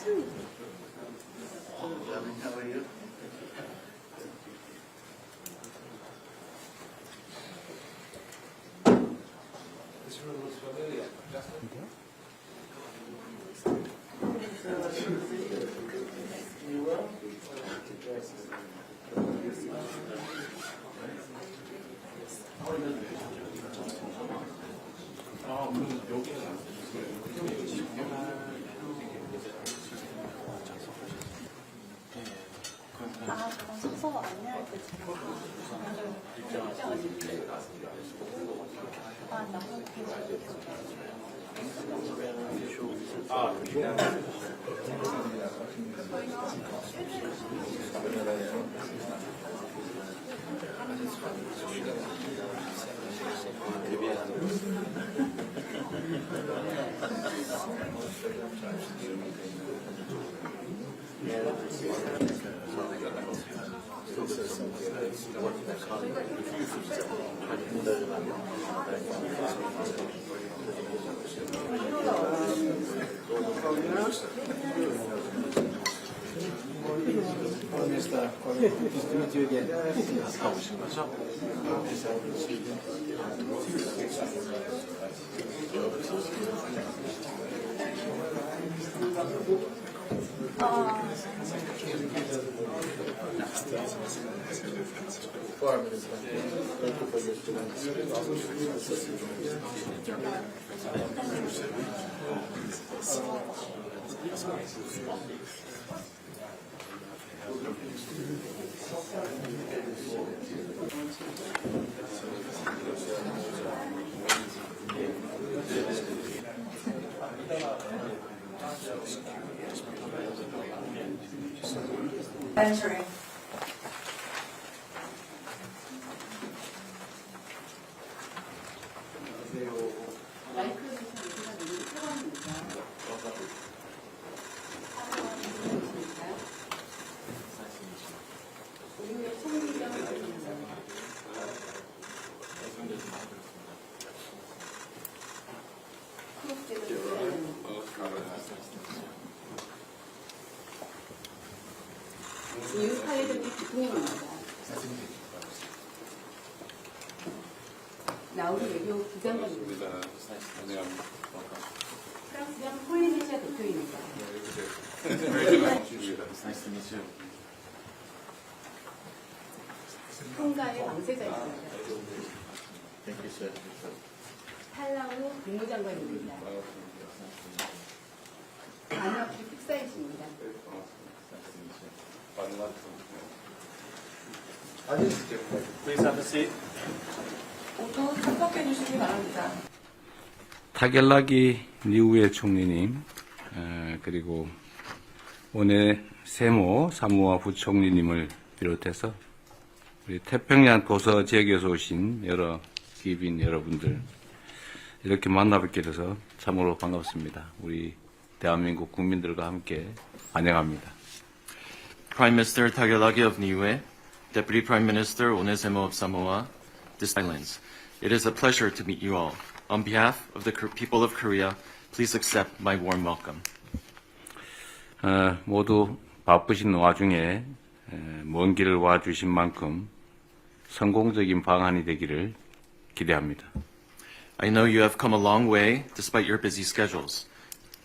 아, 안내 할때 제가 아, 나 Entering. 나우리 외교 부장관입니다. 프랑스랑 폴리네시아 대표입니다. 통가의 왕세자 있습니다. 팔라우 국무장관입니다. 안혁주 특사이십니다. Please have a seat. 모두 참석해 주시기 바랍니다. 타겔라기 니우에 총리님, 에, 그리고 오늘 세모 사무와 부총리님을 비롯해서 우리 태평양 도서 지역에서 오신 여러 기빈 여러분들 이렇게 만나뵙게 돼서 참으로 반갑습니다. 우리 대한민국 국민들과 함께 환영합니다. Prime Minister Tagelagi of Niue, Deputy Prime Minister Onesemo of Samoa, this islands. It is a pleasure to meet you all. On behalf of the people of Korea, please accept my warm welcome. 어, 모두 바쁘신 와중에 에, 먼 길을 와 주신 만큼 성공적인 방안이 되기를 기대합니다. I know you have come a long way despite your busy schedules.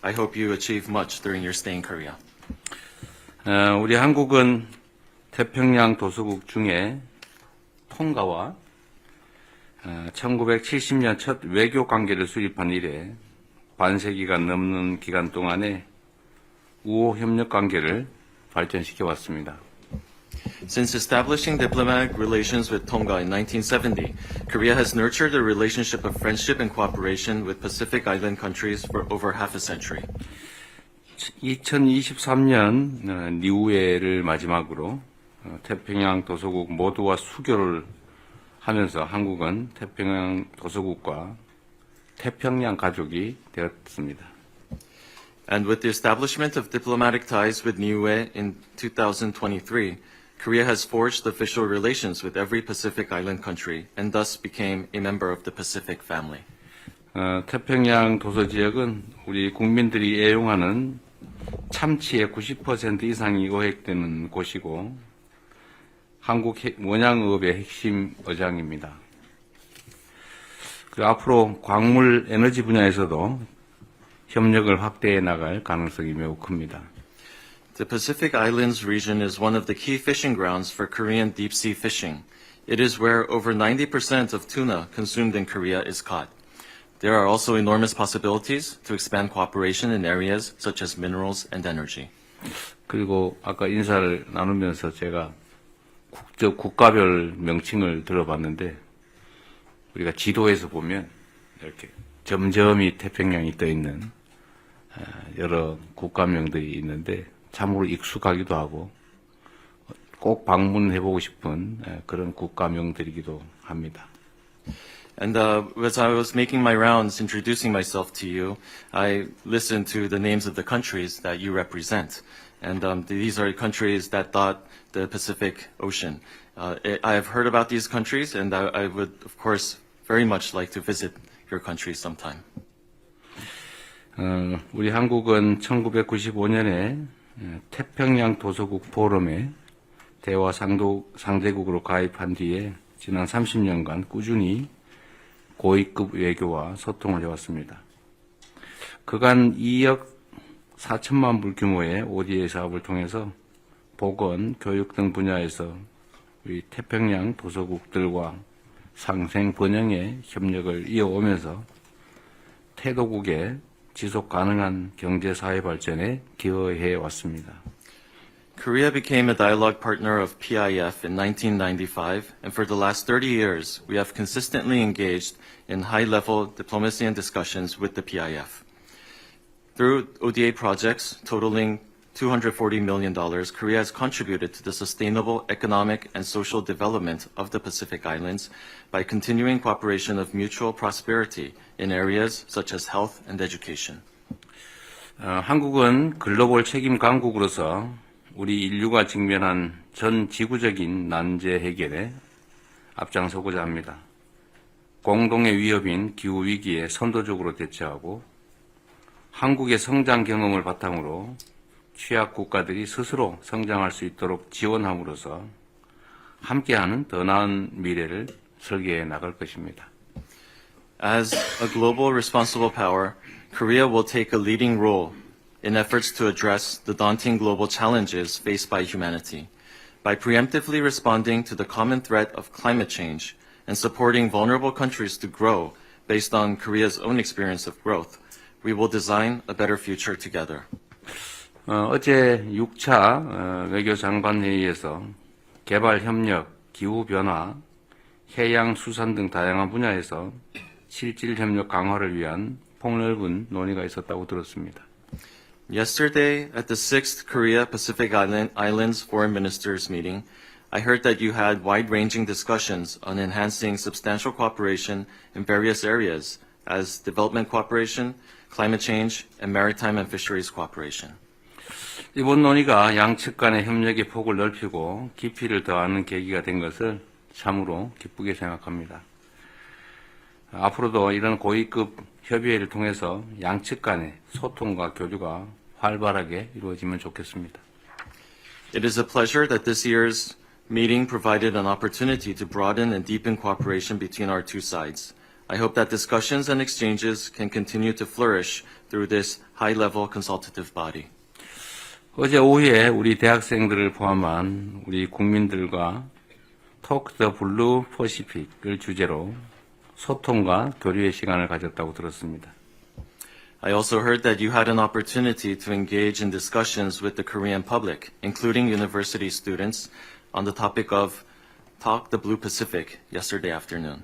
I hope you achieve much during your stay in Korea. 어, 우리 한국은 태평양 도서국 중에 통가와 어, 1970년 첫 외교 관계를 수립한 이래 반세기가 넘는 기간 동안에 우호 협력 관계를 발전시켜 왔습니다. Since establishing diplomatic relations with Tonga in 1970, Korea has nurtured a relationship of friendship and cooperation with Pacific Island countries for over half a century. 2023년 어, 니우에를 마지막으로 어, 태평양 도서국 모두와 수교를 하면서 한국은 태평양 도서국과 태평양 가족이 되었습니다. And with the establishment of diplomatic ties with Niue in 2023, Korea has forged official relations with every Pacific Island country and thus became a member of the Pacific family. 어, 태평양 도서 지역은 우리 국민들이 애용하는 참치의 90% 이상이 어획되는 곳이고 한국 해- 원양업의 핵심 어장입니다. 그리고 앞으로 광물 에너지 분야에서도 협력을 확대해 나갈 가능성이 매우 큽니다. The Pacific Islands region is one of the key fishing grounds for Korean deep sea fishing. It is where over 90% of tuna consumed in Korea is caught. There are also enormous possibilities to expand cooperation in areas such as minerals and energy. 그리고 아까 인사를 나누면서 제가 국적 국가별 명칭을 들어봤는데 우리가 지도에서 보면 이렇게 점점이 태평양이 떠 있는 어, 여러 국가명들이 있는데 참으로 익숙하기도 하고 꼭 방문해보고 싶은 어, 그런 국가명들이기도 합니다. And uh, as I was making my rounds introducing myself to you, I listened to the names of the countries that you represent. And um, these are countries that dot the Pacific Ocean. Uh, I I have heard about these countries, and I, I would, of course, very much like to visit your countries sometime. 어, 우리 한국은 1995년에 태평양 도서국 포럼에 대화 상도, 상대국으로 가입한 뒤에 지난 30년간 꾸준히 고위급 외교와 소통을 해왔습니다. 그간 2억 4천만 불 규모의 ODA 사업을 통해서 보건, 교육 등 분야에서 우리 태평양 도서국들과 상생 번영의 협력을 이어오면서 태도국의 지속 가능한 경제 사회 발전에 기여해 왔습니다. Korea became a dialogue partner of PIF in 1995, and for the last 30 years, we have consistently engaged in high-level diplomacy and discussions with the PIF. Through ODA projects totaling $240 million, Korea has contributed to the sustainable economic and social development of the Pacific Islands by continuing cooperation of mutual prosperity in areas such as health and education. 어, 한국은 글로벌 책임 강국으로서 우리 인류가 직면한 전 지구적인 난제 해결에 앞장서고자 합니다. 공동의 위협인 기후 위기에 선도적으로 대처하고 한국의 성장 경험을 바탕으로 취약 국가들이 스스로 성장할 수 있도록 지원함으로써 함께하는 더 나은 미래를 설계해 나갈 것입니다. As a global responsible power, Korea will take a leading role in efforts to address the daunting global challenges faced by humanity. By preemptively responding to the common threat of climate change and supporting vulnerable countries to grow based on Korea's own experience of growth, we will design a better future together. 어, 제 6차 어, 외교장관 회의에서 개발 협력, 기후 변화, 해양 수산 등 다양한 분야에서 실질 협력 강화를 위한 폭넓은 논의가 있었다고 들었습니다. Yesterday, at the 6th Korea Pacific Island, Islands Foreign Ministers meeting, I heard that you had wide ranging discussions on enhancing substantial cooperation in various areas, as development cooperation, climate change, and maritime and fisheries cooperation. 이번 논의가 양측 간의 협력의 폭을 넓히고 깊이를 더하는 계기가 된 것을 참으로 기쁘게 생각합니다. 앞으로도 이런 고위급 협의회를 통해서 양측 간의 소통과 교류가 활발하게 이루어지면 좋겠습니다. It is a pleasure that this year's meeting provided an opportunity to broaden and deepen cooperation between our two sides. I hope that discussions and exchanges can continue to flourish through this high-level consultative body. 어제 오후에 우리 대학생들을 포함한 우리 국민들과 토크 더 블루 퍼시픽을 주제로 소통과 교류의 시간을 가졌다고 들었습니다. I also heard that you had an opportunity to engage in discussions with the Korean public, including university students, on the topic of Talk the Blue Pacific yesterday afternoon.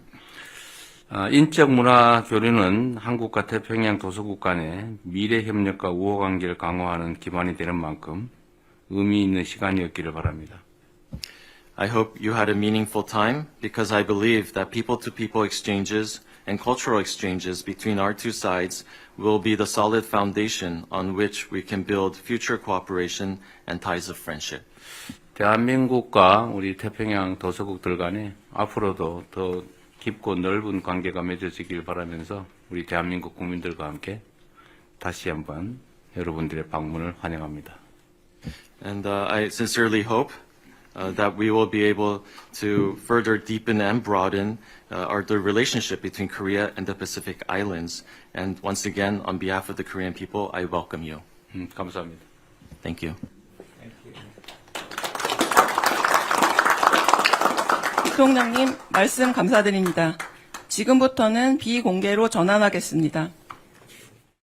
아, 인적 문화 교류는 한국과 태평양 도서국 간의 미래 협력과 우호 관계를 강화하는 기반이 되는 만큼 의미 있는 시간이었기를 바랍니다. I hope you had a meaningful time because I believe that people to people exchanges and cultural exchanges between our two sides will be the solid foundation on which we can build future cooperation and ties of friendship. 대한민국과 우리 태평양 도서국들 간에 앞으로도 더 깊고 넓은 관계가 맺어지길 바라면서 우리 대한민국 국민들과 함께 다시 한번 여러분들의 방문을 환영합니다. And uh, I sincerely hope uh, that we will be able to further deepen and broaden uh, our the relationship between Korea and the Pacific Islands. And once again, on behalf of the Korean people, I welcome you. 음, 감사합니다. Thank you. 대통령님 말씀 감사드립니다. 지금부터는 비공개로 전환하겠습니다.